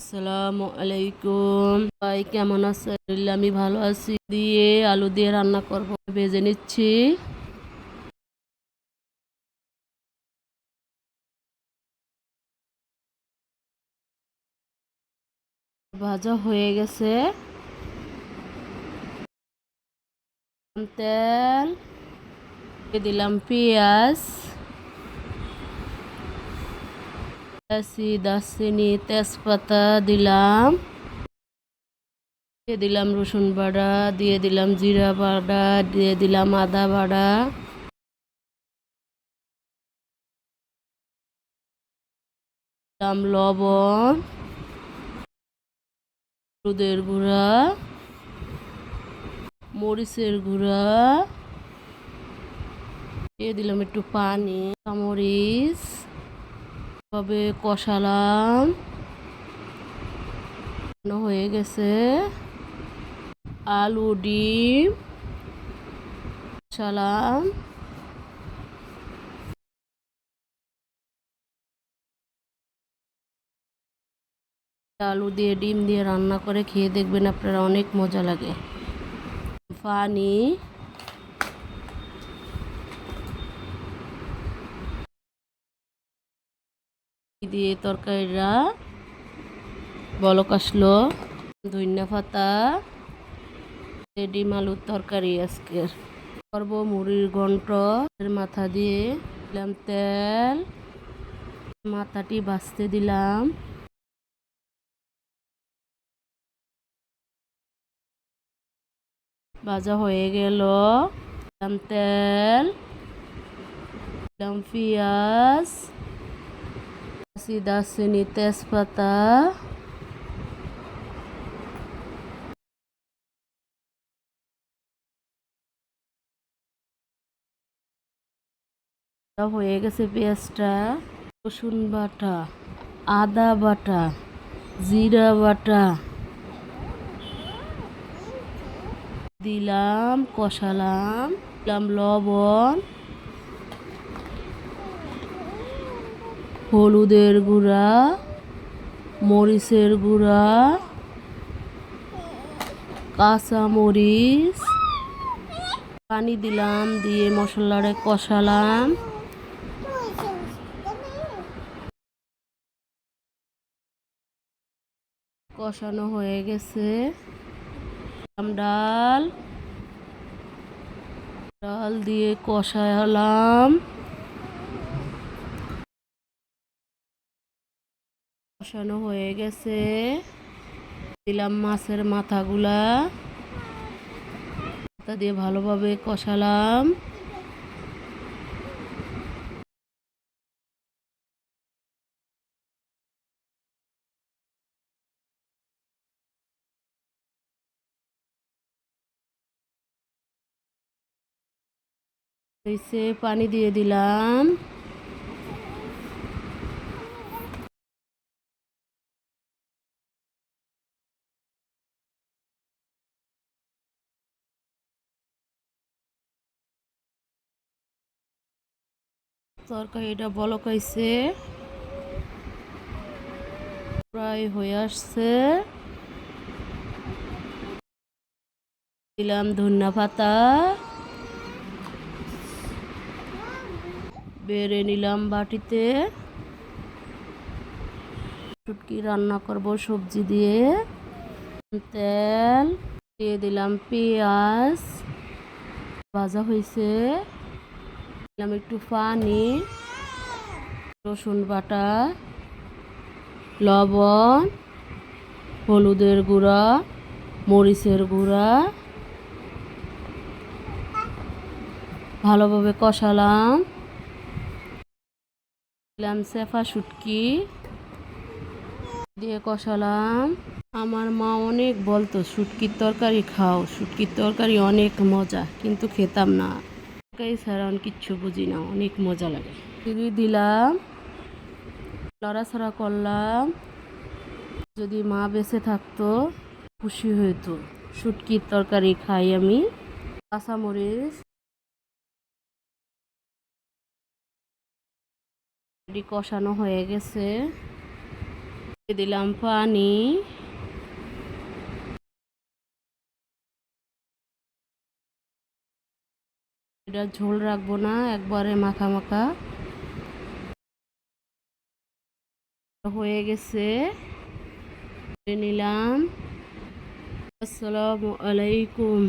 আসসালামু আলাইকুম ভাই, কেমন আছে আমি ভালো আছি। দিয়ে আলু দিয়ে রান্না করব। ভেজে নিচ্ছি। ভাজা হয়ে গেছে। তেল দিলাম পেঁয়াজ। এলাচি দারচিনি তেজপাতা দিলাম। দিয়ে দিলাম রসুন বাড়া, দিয়ে দিলাম জিরা বাটা দিয়ে দিলাম আদা বাটা দিলাম লবণ, হলুদের গুঁড়া, মরিচের গুঁড়া। দিয়ে দিলাম একটু পানি মরিচ ভাবে কষালাম। হয়ে গেছে। আলু, ডিম কষালাম। আলু দিয়ে, ডিম দিয়ে রান্না করে খেয়ে দেখবেন আপনারা অনেক মজা লাগে। পানি দিয়ে তরকারিরা বলক আসলো। ধনিয়া পাতা ডিম আলুর তরকারি আজকের করব মুড়ির ঘন্ট মাথা দিয়ে দিলাম তেল। মাথাটি বাছতে দিলাম। ভাজা হয়ে গেল। তেল, দিলাম পেঁয়াজ। দারচিনি তেজপাতা। হয়ে গেছে পেঁয়াজটা, রসুন বাটা, আদা বাটা, জিরা বাটা। দিলাম, কষালাম, দিলাম লবণ। হলুদের গুঁড়া, মরিচের গুঁড়া কাঁচা মরিচ পানি দিলাম, দিয়ে মশলাটা কষালাম। কষানো হয়ে গেছে। ডাল ডাল দিয়ে কষালাম। কষানো হয়ে গেছে। দিলাম মাছের মাথাগুলা। মাথা দিয়ে ভালোভাবে কষালাম। পানি দিয়ে দিলাম। তরকারিটা বলকাইছে প্রায় হয়ে আসছে। দিলাম ধনিয়া পাতা। বেড়ে নিলাম বাটিতে। শুটকি রান্না করব সবজি দিয়ে। তেল দিয়ে দিলাম পেঁয়াজ। ভাজা হয়েছে দিলাম একটু পানি রসুন বাটা, লবণ, হলুদের গুঁড়া, মরিচের গুঁড়া। ভালোভাবে কষালাম। দিলাম সেফা শুটকি। দিয়ে কষালাম। আমার মা অনেক বলতো, শুটকির তরকারি খাও, শুটকির তরকারি অনেক মজা, কিন্তু খেতাম না। ছাড়া আমি কিচ্ছু বুঝি না, অনেক মজা লাগে। দিয়ে দিলাম, লড়াছড়া করলাম, যদি মা বেঁচে থাকতো, খুশি হইতো। শুটকির তরকারি খাই আমি, কাঁচামরিচ, কষানো হয়ে গেছে। দিলাম পানি। এটা ঝোল রাখব না একবারে মাখা মাখা। হয়ে গেছে। নিলাম। আসসালামু আলাইকুম।